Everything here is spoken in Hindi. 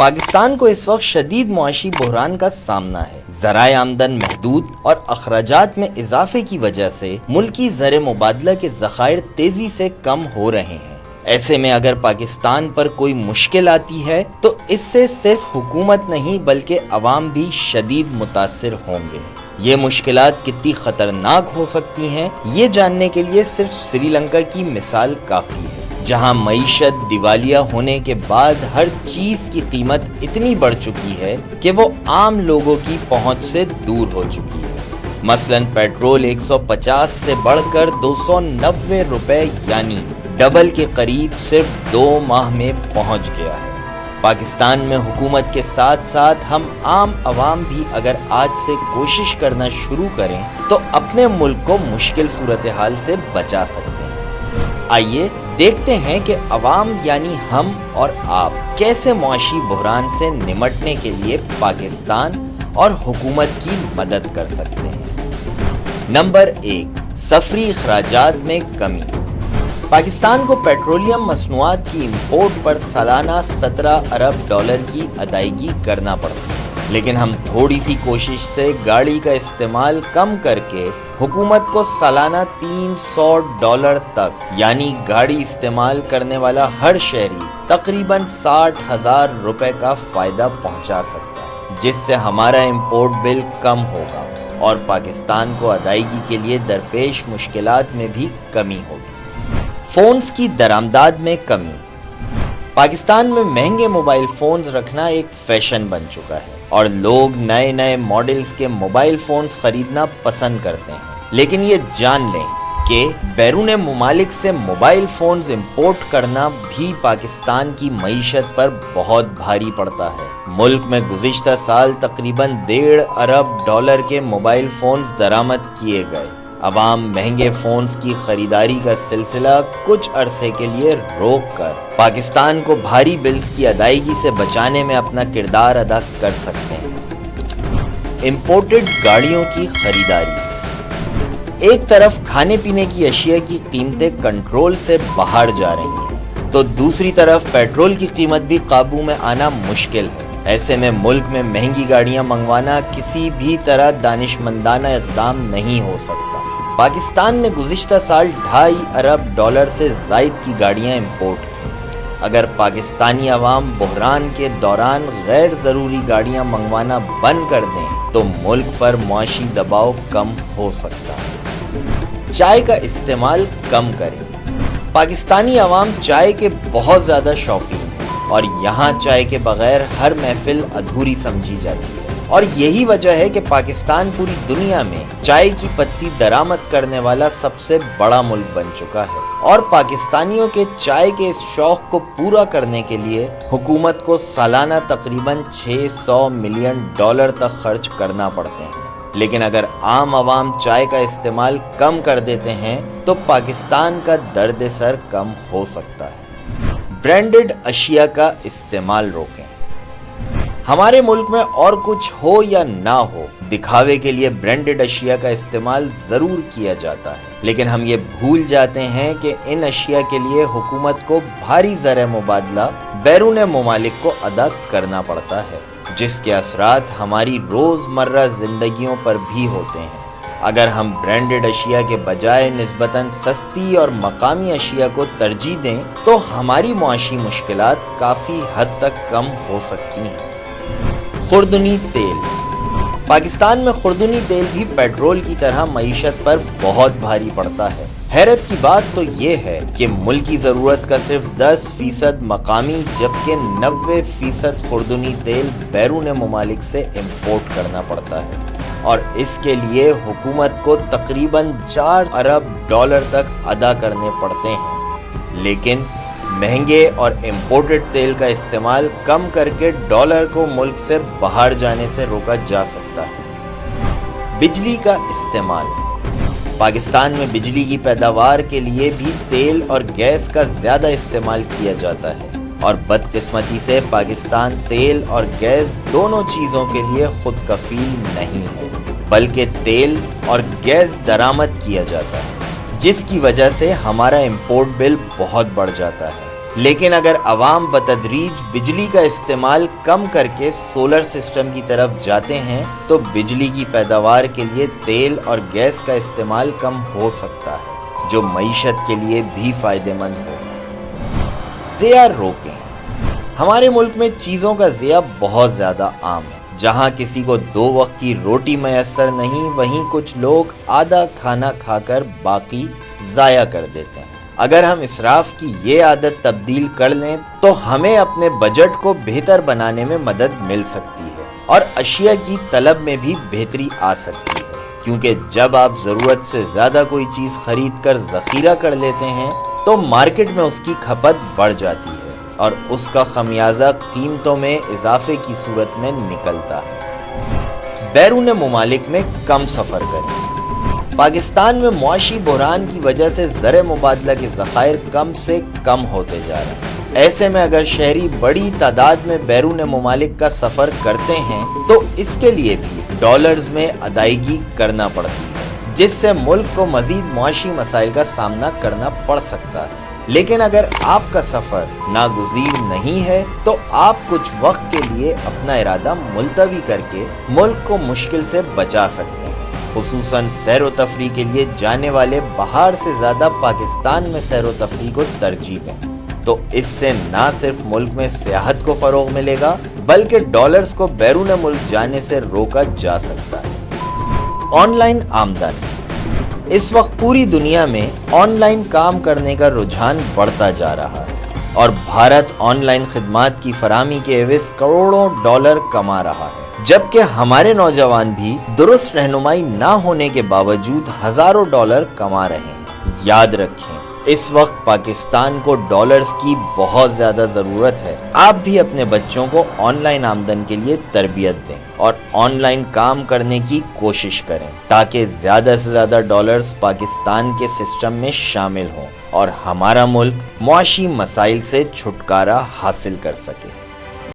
पाकिस्तान को इस वक्त शदीद मुआशी बहरान का सामना है। जराए आमदन महदूद और अखराजात में इजाफे की वजह से मुल्की जर मुबादला के जखायर तेज़ी से कम हो रहे हैं। ऐसे में अगर पाकिस्तान पर कोई मुश्किल आती है तो इससे सिर्फ़ हुकूमत नहीं, बल्कि अवाम भी शदीद मुतासर होंगे। ये मुश्किल कितनी खतरनाक हो सकती हैं, ये जानने के लिए सिर्फ़ श्रीलंका की मिसाल काफ़ी है। जहाँ मीशत दिवालिया होने के बाद हर चीज़ की कीमत इतनी बढ़ चुकी है कि वो आम लोगों की पहुँच से दूर हो चुकी है। मसलन पेट्रोल 150 से बढ़कर 290 रुपए, यानी डबल के करीब सिर्फ़ दो माह में पहुँच गया है। पाकिस्तान में हुकूमत के साथ साथ हम आम आवाम भी अगर आज से कोशिश करना शुरू करें तो अपने मुल्क को मुश्किल सूरत हाल से बचा सकते हैं। आइए देखते हैं कि अवाम यानी हम और आप कैसे मुआशी बहरान से निमटने के लिए पाकिस्तान और हुकूमत की मदद कर सकते हैं। नंबर एक, सफरी अखराज में कमी। पाकिस्तान को पेट्रोलियम मसनूआत की इंपोर्ट पर सालाना 17 अरब डॉलर की अदायगी करना पड़ती है लेकिन हम थोड़ी सी कोशिश से गाड़ी का इस्तेमाल कम करके हुकूमत को सालाना 300 डॉलर तक, यानी गाड़ी इस्तेमाल करने वाला हर शहरी, तकरीबन साठ हज़ार रुपए का फ़ायदा पहुँचा सकता है, जिससे हमारा इंपोर्ट बिल कम होगा और पाकिस्तान को अदायगी के लिए दरपेश मुश्किल में भी कमी होगी। फोन्स की दरामदाद में कमी। पाकिस्तान में महँगे मोबाइल फोन्स रखना एक फ़ैशन बन चुका है। और लोग नए नए मॉडल्स के मोबाइल फोन्स खरीदना पसंद करते हैं। लेकिन ये जान लें कि बैरून ममालिक से मोबाइल फोन्स इंपोर्ट करना भी पाकिस्तान की मीशत पर बहुत भारी पड़ता है। मुल्क में गुजशत साल तकरीबन डेढ़ अरब डॉलर के मोबाइल फोन्स दरामद किए गए। अवाम महँगे फोन्स की खरीदारी का सिलसिला कुछ अरसे के लिए रोक कर पाकिस्तान को भारी बिल्स की अदायगी से बचाने में अपना किरदार अदा कर सकते हैं। इम्पोर्टेड गाड़ियों की खरीदारी। एक तरफ़ खाने पीने की अशिया की कीमतें कंट्रोल से बाहर जा रही हैं तो दूसरी तरफ़ पेट्रोल की कीमत भी काबू में आना मुश्किल है। ऐसे में मुल्क में महँगी गाड़ियाँ मंगवाना किसी भी तरह दानिशमंदाना इकदाम नहीं हो सकता। पाकिस्तान ने गुजशत साल ढाई अरब डॉलर से जायद की गाड़ियाँ इंपोर्ट की। अगर पाकिस्तानी अवाम बहरान के दौरान गैर ज़रूरी गाड़ियाँ मंगवाना बंद कर दें तो मुल्क पर मुआशी दबाव कम हो सकता है। चाय का इस्तेमाल कम करें। पाकिस्तानी अवाम चाय के बहुत ज़्यादा शौकीन हैं और यहाँ चाय के बगैर हर महफिल अधूरी समझी जाती है। और यही वजह है कि पाकिस्तान पूरी दुनिया में चाय की पत्ती दरामद करने वाला सबसे बड़ा मुल्क बन चुका है। और पाकिस्तानियों के चाय के इस शौक को पूरा करने के लिए हुकूमत को सालाना तकरीबन 600 मिलियन डॉलर तक खर्च करना पड़ते हैं। लेकिन अगर आम आवाम चाय का इस्तेमाल कम कर देते हैं तो पाकिस्तान का दर्द सर कम हो सकता है। ब्रांडेड अशिया का इस्तेमाल रोकें। हमारे मुल्क में और कुछ हो या ना हो, दिखावे के लिए ब्रांडेड अशिया का इस्तेमाल ज़रूर किया जाता है। लेकिन हम ये भूल जाते हैं कि इन अशिया के लिए हुकूमत को भारी जर मुबादला बैरून ममालिक को अदा करना पड़ता है, जिसके असरात हमारी रोज़मर्रा जिंदगियों पर भी होते हैं। अगर हम ब्रांडेड अशिया के बजाय नस्बता सस्ती और मकामी अशिया को तरजीह दें तो हमारी मुआशी मुश्किल काफ़ी हद तक कम हो सकती हैं। खुर्दनी तेल। पाकिस्तान में खुर्दनी तेल भी पेट्रोल की तरह मीशत पर बहुत भारी पड़ता है। हैरत की बात तो ये है कि मुल्क की ज़रूरत का सिर्फ़ 10 फ़ीसद मकामी, जबकि 90 फ़ीसद खुर्दनी तेल बैरून ममालिक से इम्पोर्ट करना पड़ता है। और इसके लिए हुकूमत को तकरीबन 4 अरब डॉलर तक अदा करने पड़ते हैं। लेकिन महँगे और इम्पोर्टेड तेल का इस्तेमाल कम करके डॉलर को मुल्क से बाहर जाने से रोका जा सकता है। बिजली का इस्तेमाल। पाकिस्तान में बिजली की पैदावार के लिए भी तेल और गैस का ज़्यादा इस्तेमाल किया जाता है। और बदकिस्मती से पाकिस्तान तेल और गैस दोनों चीज़ों के लिए खुद कफील नहीं है, बल्कि तेल और गैस दरामद किया जाता है। जिसकी वजह से हमारा इम्पोर्ट बिल बहुत बढ़ जाता है। लेकिन अगर आवाम बतदरीज बिजली का इस्तेमाल कम करके सोलर सिस्टम की तरफ़ जाते हैं तो बिजली की पैदावार के लिए तेल और गैस का इस्तेमाल कम हो सकता है, जो मीशत के लिए भी फ़ायदेमंद होगा। आर रोकें। हमारे मुल्क में चीज़ों का ज़िया बहुत ज़्यादा आम है। जहाँ किसी को दो वक्त की रोटी मैसर नहीं, वहीं कुछ लोग आधा खाना खाकर बाकी ज़ाया कर देते हैं। अगर हम इसराफ की ये आदत तब्दील कर लें तो हमें अपने बजट को बेहतर बनाने में मदद मिल सकती है और अशिया की तलब में भी बेहतरी आ सकती है। क्योंकि जब आप ज़रूरत से ज़्यादा कोई चीज़ खरीद कर जखीरा कर लेते हैं तो मार्केट में उसकी खपत बढ़ जाती है। और उसका खमियाजा कीमतों में इजाफे की सूरत में निकलता है। बैरून ममालिक में कम सफ़र करें। पाकिस्तान में मुआशी बहरान की वजह से ज़र मुबादला के ज़खायर कम से कम होते जा रहे हैं। ऐसे में अगर शहरी बड़ी तादाद में बैरून ममालिक का सफ़र करते हैं तो इसके लिए भी डॉलर्स में अदायगी करना पड़ती है, जिससे मुल्क को मजीद मुआशी मसाइल का सामना करना पड़ सकता है। लेकिन अगर आपका सफ़र नागुजीर नहीं है तो आप कुछ वक्त के लिए अपना इरादा मुलतवी करके मुल्क को मुश्किल से बचा सकते हैं। खसूस सैर तफरी के लिए जाने वाले बाहर से ज़्यादा पाकिस्तान में सैर तफरी को तरजीह दें। तो इससे न सिर्फ़ मुल्क में सियाहत को फ़रोग मिलेगा, बल्कि डॉलर्स को बैरून मुल्क जाने से रोका जा सकता है। ऑनलाइन आमदनी। इस वक्त पूरी दुनिया में ऑनलाइन काम करने का रुझान बढ़ता जा रहा है और भारत ऑनलाइन खिदमत की फरामी के एवज करोड़ों डॉलर कमा रहा है। जबकि हमारे नौजवान भी दुरुस्त रहनुमाई ना होने के बावजूद हज़ारों डॉलर कमा रहे हैं। याद रखें इस वक्त पाकिस्तान को डॉलर्स की बहुत ज़्यादा ज़रूरत है। आप भी अपने बच्चों को ऑनलाइन आमदन के लिए तरबियत दें और ऑनलाइन काम करने की कोशिश करें ताकि ज़्यादा से ज़्यादा डॉलर्स पाकिस्तान के सिस्टम में शामिल हों और हमारा मुल्क मुआशी मसाइल से छुटकारा हासिल कर सके।